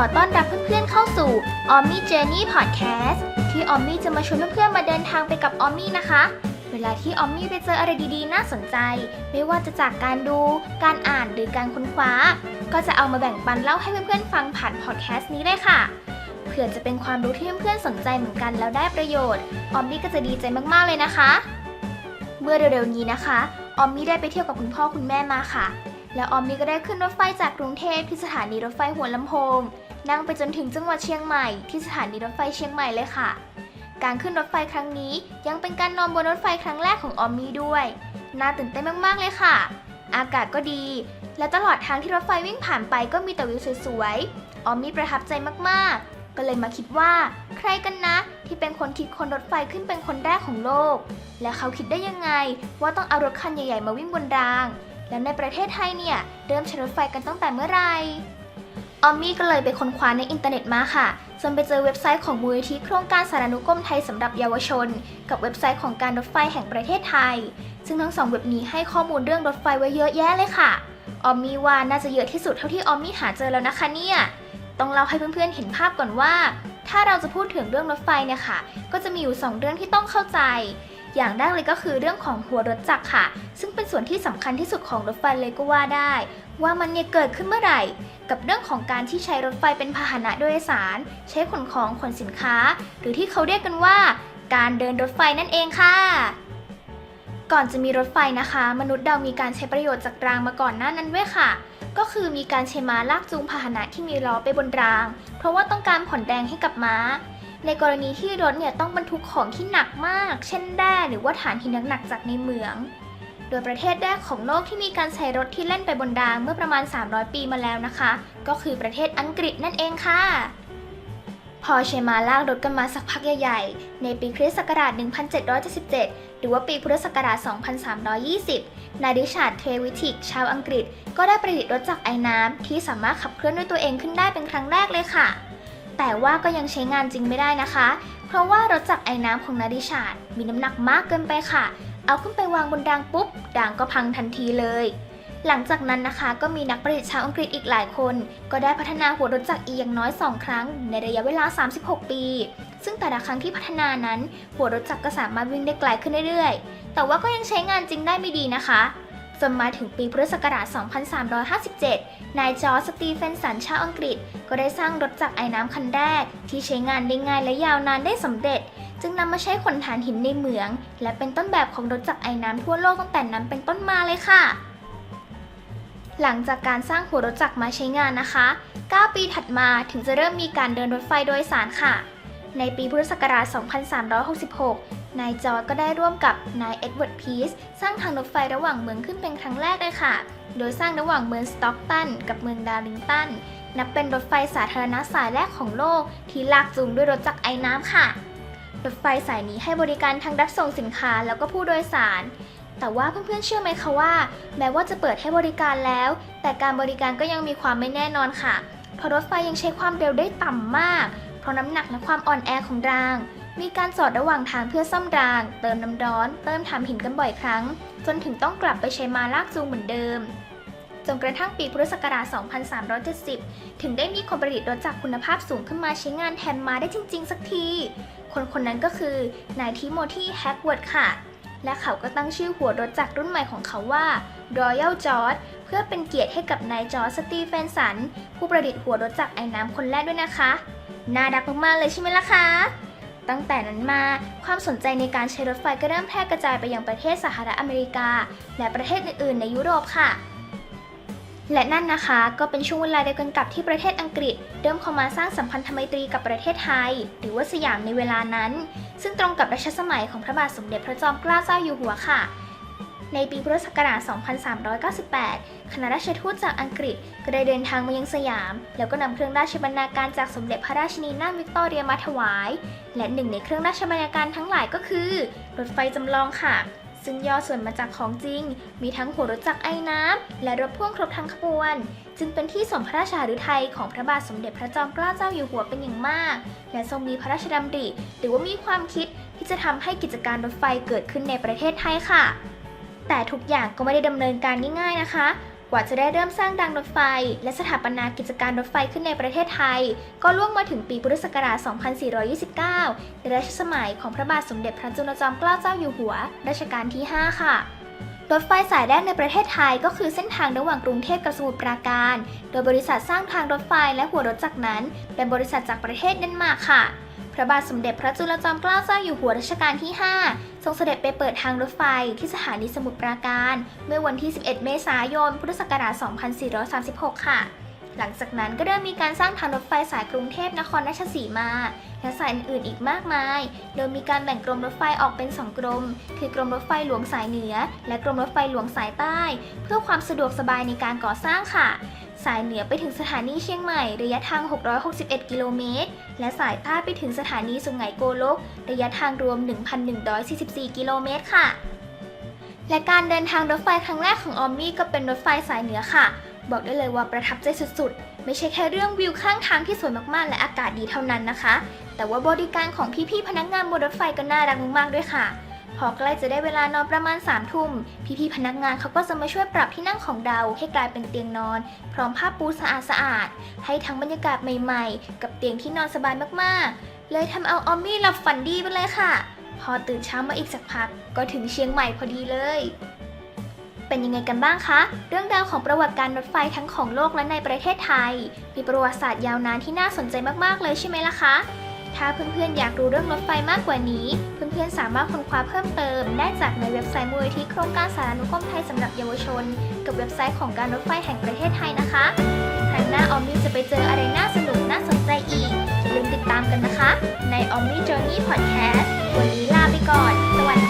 อต้อนรับเพื่อนๆเข้าสู่ o m m y Journey Podcast ที่ออมมี่จะมาชวนเพื่อนๆมาเดินทางไปกับออมมี่นะคะ เวลาที่ออมมี่ไปเจออะไรดีๆ น่าสนใจ ไม่ว่าจะจากการดู การอ่านหรือการค้นคว้า ก็จะเอามาแบ่งปันเล่าให้เพื่อนๆฟังผ่านพอดแคสต์นี้เลยค่ะเผื่อจะเป็นความรู้ที่เพื่อนๆสนใจเหมือนกันแล้วได้ประโยชน์ ออมมี่ก็จะดีใจมากๆเลยนะคะ เมื่อเร็วๆนี้นะคะ ออมมี่ได้ไปเที่ยวกับคุณพ่อคุณแม่มาค่ะแล้วออมมี่ก็ได้ขึ้นรถไฟจากกรุงเทพที่สถานีรถไฟหัวลำโพง นั่งไปจนถึงจังหวัดเชียงใหม่ ที่สถานีรถไฟเชียงใหม่เลยค่ะ การขึ้นรถไฟครั้งนี้ยังเป็นการนอนบนรถไฟครั้งแรกของออมมี่ด้วย น่าตื่นเต้นมากๆเลยค่ะ อากาศก็ดี และตลอดทางที่รถไฟวิ่งผ่านไปก็มีแต่วิวสวยๆ ออมมี่ประทับใจมากๆ ก็เลยมาคิดว่า ใครกันนะ ที่เป็นคนคิดคนรถไฟขึ้นเป็นคนแรกของโลก และเขาคิดได้ยังไง ว่าต้องเอารถคันใหญ่ๆมาวิ่งบนราง แล้วในประเทศไทยเนี่ยเริ่มใช้รถไฟกันตั้งแต่เมื่อไหร่ ออมมี่ก็เลยไปค้นคว้าในอินเทอร์เน็ตมาค่ะ จนไปเจอเว็บไซต์ของมูลนิธิโครงการสารานุกรมไทยสำหรับเยาวชน กับเว็บไซต์ของการรถไฟแห่งประเทศไทย ซึ่งทั้งสองเว็บนี้ให้ข้อมูลเรื่องรถไฟไว้เยอะแยะเลยค่ะ ออมมี่ว่าน่าจะเยอะที่สุดเท่าที่ออมมี่หาเจอแล้วนะคะเนี่ย ต้องเล่าให้เพื่อนๆเห็นภาพก่อนว่า ถ้าเราจะพูดถึงเรื่องรถไฟเนี่ยค่ะ ก็จะมีอยู่สองเรื่องที่ต้องเข้าใจ อย่างแรกเลยก็คือเรื่องของหัวรถจักรค่ะ ซึ่งเป็นส่วนที่สำคัญที่สุดของรถไฟเลยก็ว่าได้ ว่ามันเนี่ยเกิดขึ้นเมื่อไหร่ กับเรื่องของการที่ใช้รถไฟเป็นพาหนะโดยสาร ใช้ขนของขนสินค้า หรือที่เขาเรียกกันว่า การเดินรถไฟนั่นเองค่ะ ก่อนจะมีรถไฟนะคะ มนุษย์เรามีการใช้ประโยชน์จากรางมาก่อนหน้านั้นด้วยค่ะ ก็คือมีการใช้ม้าลากจูงพาหนะที่มีล้อไปบนราง เพราะว่าต้องการผ่อนแรงให้กับม้าในกรณีที่รถเนี่ยต้องบรรทุกของที่หนักมาก เช่นแร่หรือว่าฐานหินหนักๆจากในเหมือง โดยประเทศแรกของโลกที่มีการใช้รถที่เล่นไปบนรางเมื่อประมาณ 300 ปีมาแล้วนะคะ ก็คือประเทศอังกฤษนั่นเองค่ะ พอใช้มาลากรถกันมาสักพักใหญ่ๆ ในปีคริสต์ศักราช 1777 หรือว่าปีพุทธศักราช 2320 นายริชาร์ดเทวิทิก ชาวอังกฤษ ก็ได้ประดิษฐ์รถจักรไอ้น้ำที่สามารถขับเคลื่อนด้วยตัวเองขึ้นได้เป็นครั้งแรกเลยค่ะ แต่ว่าก็ยังใช้งานจริงไม่ได้นะคะ เพราะว่ารถจักรไอ้น้ำของนายริชาร์ดมีน้ำหนักมากเกินไปค่ะ เอาขึ้นไปวางบนรางปุ๊บรางก็พังทันทีเลย หลังจากนั้นนะคะ ก็มีนักประดิษฐ์ชาวอังกฤษอีกหลายคน ก็ได้พัฒนาหัวรถจักรอีอย่างน้อย 2 ครั้ง ในระยะเวลา 36 ปี ซึ่งแต่ละครั้งที่พัฒนานั้น หัวรถจักรก็สามารถวิ่งได้ไกลขึ้นเรื่อยๆ แต่ว่าก็ยังใช้งานจริงได้ไม่ดีนะคะจนมาถึงปีพุทธศักราช 2357 นายจอร์จสตีเฟนสันชาวอังกฤษ ก็ได้สร้างรถจักรไอ้น้ำคันแรก ที่ใช้งานได้ง่ายและยาวนานได้สำเร็จ จึงนำมาใช้ขนฐานหินในเหมือง และเป็นต้นแบบของรถจักรไอน้ำทั่วโลกตั้งแต่นั้นเป็นต้นมาเลยค่ะ หลังจากการสร้างหัวรถจักรมาใช้งานนะคะ 9 ปีถัดมาถึงจะเริ่มมีการเดินรถไฟโดยสารค่ะ ในปีพุทธศักราช 2366 นายจอร์จก็ได้ร่วมกับนายเอ็ดเวิร์ดพีซสร้างทางรถไฟระหว่างเมืองขึ้นเป็นครั้งแรกเลยค่ะ โดยสร้างระหว่างเมืองสต็อกตันกับเมืองดาร์ลิงตันนับเป็นรถไฟสาธารณะสายแรกของโลกที่ลากจูงด้วยรถจักรไอน้ำค่ะ รถไฟสายนี้ให้บริการทั้งรับส่งสินค้าแล้วก็ผู้โดยสาร แต่ว่าเพื่อนๆเชื่อไหมคะว่า แม้ว่าจะเปิดให้บริการแล้ว แต่การบริการก็ยังมีความไม่แน่นอนค่ะ เพราะรถไฟยังใช้ความเร็วได้ต่ำมาก เพราะน้ำหนักและความอ่อนแอของราง มีการจอดระหว่างทางเพื่อซ่อมราง เติมน้ำร้อน เติมถ่านหินกันบ่อยครั้ง จนถึงต้องกลับไปใช้มาลากจูงเหมือนเดิมจนกระทั่งปีพุทธศักราช 2370 ถึงได้มีคนประดิษฐ์รถจักรคุณภาพสูงขึ้นมาใช้งานแทนมาได้จริง ๆ สักที คนคนนั้นก็คือนายทิโมธีแฮกเวิร์ดค่ะ และเขาก็ตั้งชื่อหัวรถจักรรุ่นใหม่ของเขาว่า Royal George เพื่อเป็นเกียรติให้กับนายจอร์จสตีเฟนสัน ผู้ประดิษฐ์หัวรถจักรไอ้น้ำคนแรกด้วยนะคะ น่ารักมากๆเลยใช่ไหมล่ะคะตั้งแต่นั้นมาความสนใจในการใช้รถไฟก็เริ่มแพร่กระจายไปยังประเทศสหรัฐอเมริกา และประเทศอื่นๆในยุโรปค่ะ และนั่นนะคะก็เป็นช่วงเวลาเดียวกันกับที่ประเทศอังกฤษ เริ่มเข้ามาสร้างสัมพันธไมตรีกับประเทศไทย หรือว่าสยามในเวลานั้น ซึ่งตรงกับรัชสมัยของพระบาทสมเด็จพระจอมเกล้าเจ้าอยู่หัวค่ะ ในปีพุทธศักราช 2398 คณะราชทูตจากอังกฤษก็ได้เดินทางมายังสยาม แล้วก็นำเครื่องราชบรรณาการจากสมเด็จพระราชินีนาถวิกตอเรียมาถวาย และหนึ่งในเครื่องราชบรรณาการทั้งหลายก็คือรถไฟจำลองค่ะ ซึ่งย่อส่วนมาจากของจริง มีทั้งหัวรถจักรไอ้น้ำ และรถพ่วงครบทั้งขบวน จึงเป็นที่สมพระราชาฤทัยของพระบาทสมเด็จพระจอมเกล้าเจ้าอยู่หัวเป็นอย่างมาก และทรงมีพระราชดำริ หรือว่ามีความคิดที่จะทำให้กิจการรถไฟเกิดขึ้นในประเทศไทยค่ะ แต่ทุกอย่างก็ไม่ได้ดำเนินการง่าย ๆนะคะ กว่าจะได้เริ่มสร้างรางรถไฟ และสถาปนากิจการรถไฟขึ้นในประเทศไทย ก็ล่วงมาถึงปีพุทธศักราช 2429 ในรัชสมัยของพระบาทสมเด็จพระจุลจอมเกล้าเจ้าอยู่หัว รัชกาลที่ 5 ค่ะรถไฟสายแรกในประเทศไทยก็คือเส้นทางระหว่างกรุงเทพกับสมุทรปราการ โดยบริษัทสร้างทางรถไฟและหัวรถจักรนั้น เป็นบริษัทจากประเทศเดนมาร์กค่ะ พระบาทสมเด็จพระจุลจอมเกล้าเจ้าอยู่หัวรัชกาลที่ 5 ทรงเสด็จไปเปิดทางรถไฟที่สถานีสมุทรปราการ เมื่อวันที่ 11 เมษายน พุทธศักราช 2436 ค่ะ หลังจากนั้นก็เริ่มมีการสร้างทางรถไฟสายกรุงเทพนครราชสีมา และสายอื่นๆอีกมากมาย โดยมีการแบ่งกรมรถไฟออกเป็น2กรม คือกรมรถไฟหลวงสายเหนือ และกรมรถไฟหลวงสายใต้ เพื่อความสะดวกสบายในการก่อสร้างค่ะ สายเหนือไปถึงสถานีเชียงใหม่ ระยะทาง 661 กิโลเมตร และสายใต้ไปถึงสถานีสุไหงโกลก ระยะทางรวม 1,144 กิโลเมตรค่ะ และการเดินทางรถไฟครั้งแรกของออมมี่ก็เป็นรถไฟสายเหนือค่ะ บอกได้เลยว่าประทับใจสุดๆ ไม่ใช่แค่เรื่องวิวข้างทางที่สวยมากๆ และอากาศดีเท่านั้นนะคะ แต่ว่าบริการของพี่ๆพนักงานบนรถไฟก็น่ารักมากๆด้วยค่ะ พอใกล้จะได้เวลานอนประมาณ3ามทุ่ม พี่ๆพนักงานเขาก็จะมาช่วยปรับที่นั่งของเราให้กลายเป็นเตียงนอน พร้อมผ้าปูสะอาดๆให้ทั้งบรรยากาศใหม่ๆ กับเตียงที่นอนสบายมากๆ เลยทำเอาออมมี่หลับฝันดีไปเลยค่ะ พอตื่นเช้ามาอีกสักพักก็ถึงเชียงใหม่พอดีเลย เป็นยังไงกันบ้างคะ เรื่องราวของประวัติการรถไฟทั้งของโลกและในประเทศไทย มีประวัติศาสตร์ยาวนานที่น่าสนใจมากๆเลยใช่ไหมล่ะคะ ถ้าเพื่อนๆอยากรู้เรื่องรถไฟมากกว่านี้ เพื่อนๆสามารถค้นคว้าเพิ่มเติม ได้จากในเว็บไซต์มูลนิธิโครงการสารานุกรมไทยสำหรับเยาวชน กับเว็บไซต์ของการรถไฟแห่งประเทศไทยนะคะครั้งหน้าออมมี่จะไปเจออะไรน่าสนุกน่าสนใจอีกอย่าลืมติดตามกันนะคะ ใน Omni Journey Podcast วันนี้ลาไปก่อน สวัสดี